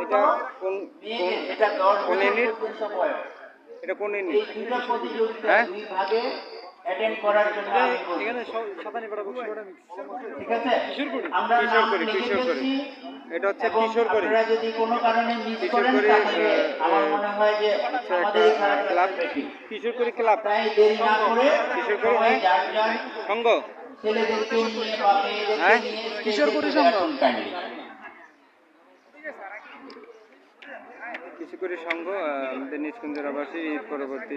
এটা কোন এটা কোন বছর ইউনিট? এটা কোন ইউনিট হ্যাঁ? এটা হচ্ছে কারণে মিস করেন কিশোরগড়ি, তাহলে আহ, আমার মনে হয় যে আচ্ছা আমাদের একটা খেলাটা ক্লাব বেশি। কিশোরগড়ি ক্লাব তাই দেরি না করে কিশোরগড়ি, সবাই হ্যাঁ? যার যার সংঘ স্টেজে সংঘ। আমাদের নিষ্কুঞ্জের আবাসী ঈদ পরবর্তী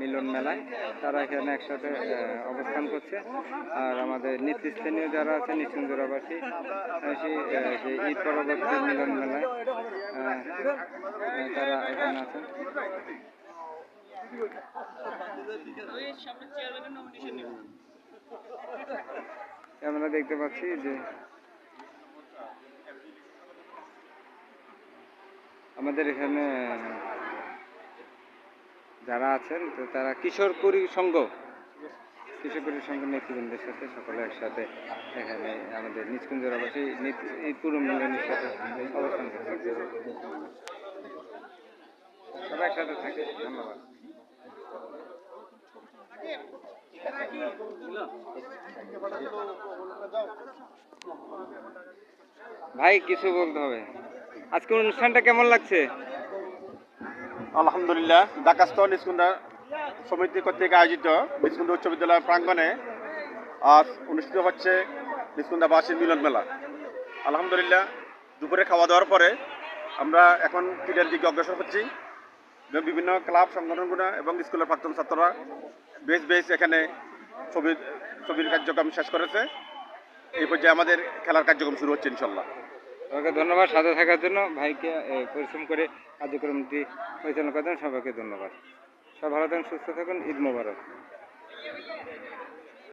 মিলন মেলায় তারা এখানে একসাথে অবস্থান করছে আর আমাদের নেতৃস্থানীয় যারা আছে নিষ্কুঞ্জের আবাসী সেই যে ঈদ পরবর্তী মিলন মেলায় তারা এখানে আছেন আমরা দেখতে পাচ্ছি যে আমাদের এখানে যারা আছেন, তো তারা কিশোর কুড়ি সংঘ, কিশোর কুড়ি সংঘ নেতৃবৃন্দের সাথে সকলে একসাথে এখানে আমাদের নিচকুঞ্জের আবাসী এই পুরো মিলনের সাথে অবস্থান করছে। সবাই একসাথে থাকে ধন্যবাদ। ভাই, কিছু বলতে হবে? আজকে অনুষ্ঠানটা কেমন লাগছে? আলহামদুলিল্লাহ ঢাকাস্থ নিষ্কুন্দা সমিতি কর্তৃক আয়োজিত নিষ্কুন্দা উচ্চ বিদ্যালয় প্রাঙ্গণে আজ অনুষ্ঠিত হচ্ছে নিষ্কুন্দাবাসী মিলন মেলা। আলহামদুলিল্লাহ, দুপুরে খাওয়া দাওয়ার পরে আমরা এখন ক্রীড়ার দিকে অগ্রসর হচ্ছি বিভিন্ন ক্লাব, সংগঠনগুলো এবং স্কুলের প্রাক্তন ছাত্ররা বেশ বেশ এখানে ছবির ছবির কার্যক্রম শেষ করেছে। এই পর্যায়ে আমাদের খেলার কার্যক্রম শুরু হচ্ছে ইনশাল্লাহ। সবাইকে ধন্যবাদ। সাথে থাকার জন্য ভাইকে পরিশ্রম করে কার্যক্রমটি পরিচালনা করার জন্য সবাইকে ধন্যবাদ। সব ভালো থাকুন, সুস্থ থাকুন। ঈদ মোবারক।